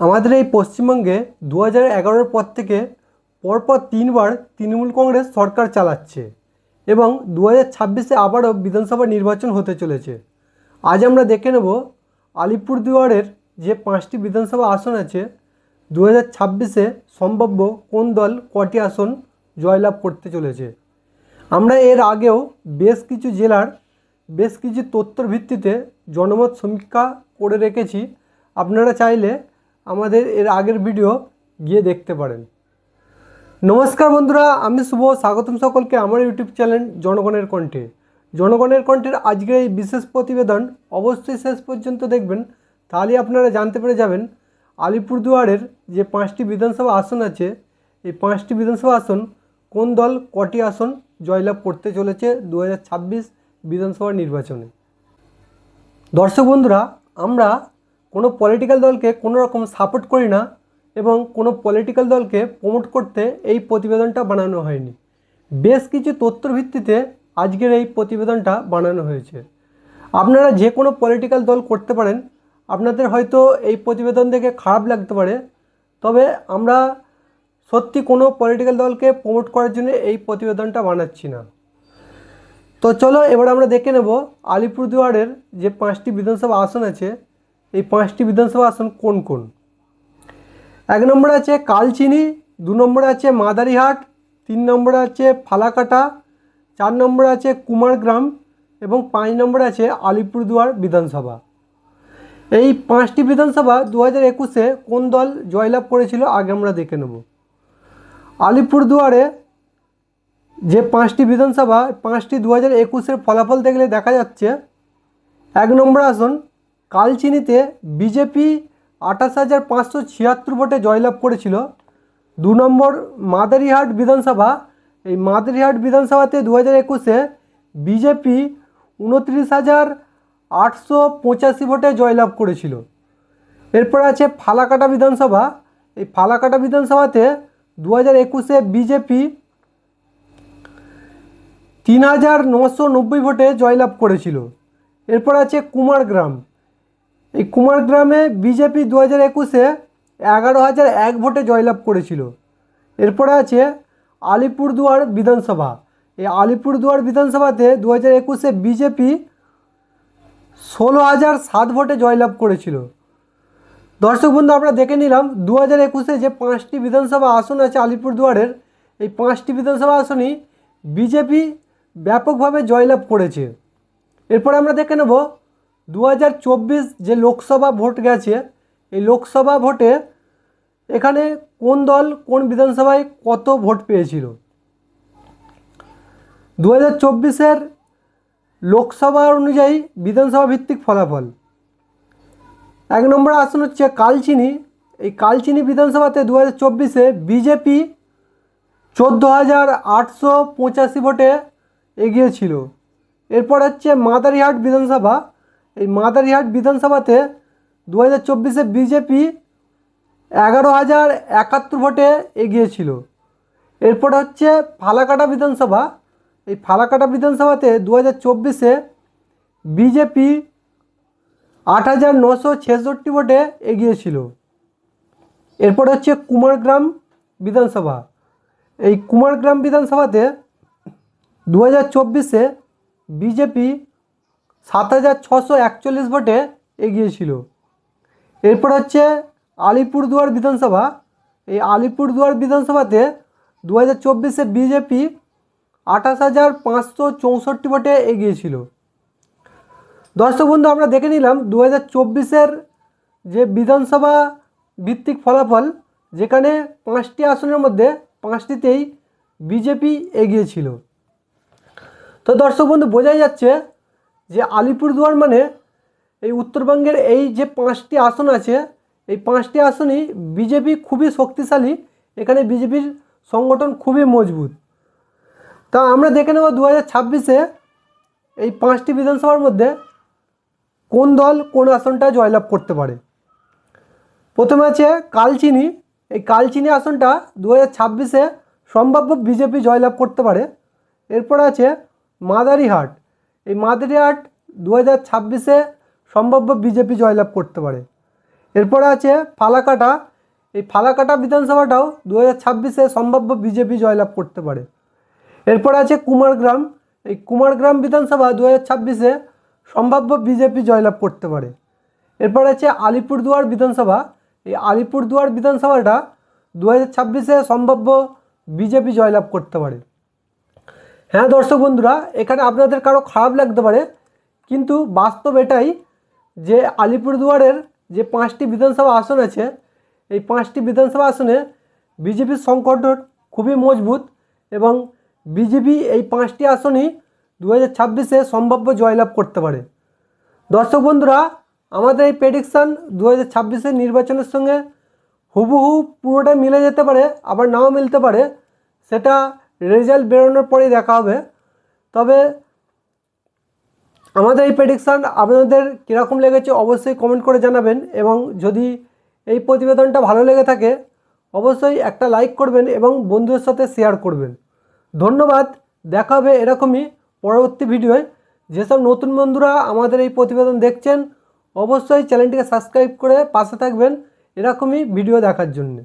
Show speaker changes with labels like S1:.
S1: আমাদের এই পশ্চিমবঙ্গে দু হাজার এগারোর পর থেকে পরপর তিনবার তৃণমূল কংগ্রেস সরকার চালাচ্ছে এবং দু হাজার ছাব্বিশে আবারও বিধানসভা নির্বাচন হতে চলেছে। আজ আমরা দেখে নেব আলিপুরদুয়ারের যে পাঁচটি বিধানসভা আসন আছে দু হাজার ছাব্বিশে সম্ভাব্য কোন দল কটি আসন জয়লাভ করতে চলেছে। আমরা এর আগেও বেশ কিছু জেলার বেশ কিছু তথ্যর ভিত্তিতে জনমত সমীক্ষা করে রেখেছি। আপনারা চাইলে আমাদের এর আগের ভিডিও গিয়ে দেখতে পারেন। নমস্কার বন্ধুরা, আমি শুভ, স্বাগতম সকলকে আমার ইউটিউব চ্যানেল জনগণের কণ্ঠে। জনগণের কণ্ঠের আজকের এই বিশেষ প্রতিবেদন অবশ্যই শেষ পর্যন্ত দেখবেন। তাহলেই আপনারা জানতে পেরে যাবেন, আলিপুরদুয়ারের যে পাঁচটি বিধানসভা আসন আছে, এই পাঁচটি বিধানসভা আসন কোন দল কটি আসন জয়লাভ করতে চলেছে দু হাজার ছাব্বিশ বিধানসভা নির্বাচনে? দর্শক বন্ধুরা, আমরা কোনো পলিটিক্যাল দলকে কোনো রকম সাপোর্ট করি না এবং কোনো পলিটিক্যাল দলকে প্রমোট করতে এই প্রতিবেদনটা বানানো হয়নি। বেশ কিছু তথ্যর ভিত্তিতে আজকের এই প্রতিবেদনটা বানানো হয়েছে। আপনারা যে কোনো পলিটিক্যাল দল করতে পারেন, আপনাদের হয়তো এই প্রতিবেদন দেখে খারাপ লাগতে পারে, তবে আমরা সত্যি কোনো পলিটিক্যাল দলকে প্রমোট করার জন্য এই প্রতিবেদনটা বানাচ্ছি না। তো চলো এবার আমরা দেখে নেব আলিপুরদুয়ারের যে পাঁচটি বিধানসভা আসন আছে এই পাঁচটি বিধানসভা আসন কোন কোন? এক নম্বরে আছে কালচিনি, দু নম্বরে আছে মাদারিহাট, তিন নম্বরে আছে ফালাকাটা, চার নম্বরে আছে কুমারগ্রাম এবং পাঁচ নম্বরে আছে আলিপুরদুয়ার বিধানসভা। এই পাঁচটি বিধানসভা দু হাজার একুশে কোন দল জয়লাভ করেছিল আগে আমরা দেখে নেব। আলিপুরদুয়ারে যে পাঁচটি বিধানসভা, পাঁচটি দু হাজার একুশের ফলাফল দেখলে দেখা যাচ্ছে, এক নম্বর আসন কালচিনিতে বিজেপি আঠাশ হাজার পাঁচশো ছিয়াত্তর ভোটে জয়লাভ করেছিল। দু নম্বর মাদারিহাট বিধানসভা, এই মাদারিহাট বিধানসভাতে দু হাজার একুশে বিজেপি উনত্রিশ হাজার আটশো পঁচাশি ভোটে জয়লাভ করেছিল। এরপর আছে ফালাকাটা বিধানসভা, এই ফালাকাটা বিধানসভাতে দু হাজার একুশে বিজেপি তিন হাজার নশো নব্বই ভোটে জয়লাভ করেছিল। এরপর আছে কুমারগ্রাম এই কুমারগ্রামে বিজেপি দু হাজার একুশে এগারো হাজার এক ভোটে জয়লাভ করেছিল। এরপরে আছে আলিপুরদুয়ার বিধানসভা। এই আলিপুরদুয়ার বিধানসভাতে দু হাজার একুশে বিজেপি ষোলো হাজার সাত ভোটে জয়লাভ করেছিল। দর্শক বন্ধু, আমরা দেখে নিলাম দু হাজার একুশে যে পাঁচটি বিধানসভা আসন আছে আলিপুরদুয়ারের, এই পাঁচটি বিধানসভা আসনই বিজেপি ব্যাপকভাবে জয়লাভ করেছে। এরপর আমরা দেখে নেব দু হাজার চব্বিশ যে লোকসভা ভোট গেছে, এই লোকসভা ভোটে এখানে কোন দল কোন বিধানসভায় কত ভোট পেয়েছিল? দু হাজার চব্বিশের লোকসভা অনুযায়ী বিধানসভা ভিত্তিক ফলাফল। এক নম্বর আসন হচ্ছে কালচিনি। এই কালচিনি বিধানসভাতে দু হাজার চব্বিশে বিজেপি চোদ্দ হাজার আটশো পঁচাশি ভোটে এগিয়েছিল। এরপর হচ্ছে মাদারিহাট বিধানসভা এই মাদারিহাট বিধানসভাতে দু হাজার চব্বিশে বিজেপি এগারো হাজার একাত্তর ভোটে এগিয়েছিল। এরপর হচ্ছে ফালাকাটা বিধানসভা। এই ফালাকাটা বিধানসভাতে দু হাজার চব্বিশে বিজেপি আট হাজার নশো ছেষট্টি ভোটে এগিয়েছিল। এরপর হচ্ছে কুমারগ্রাম বিধানসভা। এই কুমারগ্রাম বিধানসভাতে দু হাজার চব্বিশে বিজেপি সাত হাজার ছশো একচল্লিশ ভোটে এগিয়েছিল। এরপর হচ্ছে আলিপুরদুয়ার বিধানসভা। এই আলিপুরদুয়ার বিধানসভাতে দু হাজার চব্বিশে বিজেপি আঠাশ হাজার পাঁচশো চৌষট্টি ভোটে এগিয়েছিল। দর্শক বন্ধু, আমরা দেখে নিলাম দু হাজার চব্বিশের যে বিধানসভা ভিত্তিক ফলাফল, যেখানে পাঁচটি আসনের মধ্যে পাঁচটিতেই বিজেপি এগিয়েছিল। তো দর্শক বন্ধু, বোঝাই যাচ্ছে যে আলিপুরদুয়ার মানে এই উত্তরবঙ্গের এই যে পাঁচটি আসন আছে, এই পাঁচটি আসনই বিজেপি খুবই শক্তিশালী, এখানে বিজেপির সংগঠন খুবই মজবুত। তা আমরা দেখে নেব দু হাজার ছাব্বিশে এই পাঁচটি বিধানসভার মধ্যে কোন দল কোন আসনটা জয়লাভ করতে পারে। প্রথমে আছে কালচিনি। এই কালচিনি আসনটা দু হাজার ছাব্বিশে সম্ভাব্য বিজেপি জয়লাভ করতে পারে। এরপর আছে মাদারিহাট। এই মাদারিহাট দু হাজার ছাব্বিশে সম্ভাব্য বিজেপি জয়লাভ করতে পারে। এরপরে আছে ফালাকাটা। এই ফালাকাটা বিধানসভাটাও দু হাজার ছাব্বিশে সম্ভাব্য বিজেপি জয়লাভ করতে পারে। এরপরে আছে কুমারগ্রাম। এই কুমারগ্রাম বিধানসভা দু হাজার ছাব্বিশে সম্ভাব্য বিজেপি জয়লাভ করতে পারে। এরপর আছে আলিপুরদুয়ার বিধানসভা। এই আলিপুরদুয়ার বিধানসভাটা দু হাজার ছাব্বিশে সম্ভাব্য বিজেপি জয়লাভ করতে পারে। হ্যাঁ দর্শক বন্ধুরা, এখানে আপনাদের কারও খারাপ লাগতে পারে, কিন্তু বাস্তব এটাই যে আলিপুরদুয়ারের যে পাঁচটি বিধানসভা আসন আছে, এই পাঁচটি বিধানসভা আসনে বিজেপির সংগঠন খুবই মজবুত এবং বিজেপি এই পাঁচটি আসনই দু হাজার ছাব্বিশে সম্ভাব্য জয়লাভ করতে পারে। দর্শক বন্ধুরা, আমাদের এই প্রেডিকশান দু হাজার ছাব্বিশের নির্বাচনের সঙ্গে হুবহু পুরোটা মিলে যেতে পারে, আবার নাও মিলতে পারে, সেটা রেজাল্ট বেরোনোর পরেই দেখা হবে। তবে আমাদের এই প্রেডিকশান আপনাদের কীরকম লেগেছে অবশ্যই কমেন্ট করে জানাবেন এবং যদি এই প্রতিবেদনটা ভালো লেগে থাকে, অবশ্যই একটা লাইক করবেন এবং বন্ধুদের সাথে শেয়ার করবেন। ধন্যবাদ, দেখা হবে এরকমই পরবর্তী ভিডিওয় যেসব নতুন বন্ধুরা আমাদের এই প্রতিবেদন দেখছেন, অবশ্যই চ্যানেলটিকে সাবস্ক্রাইব করে পাশে থাকবেন এরকমই ভিডিও দেখার জন্যে।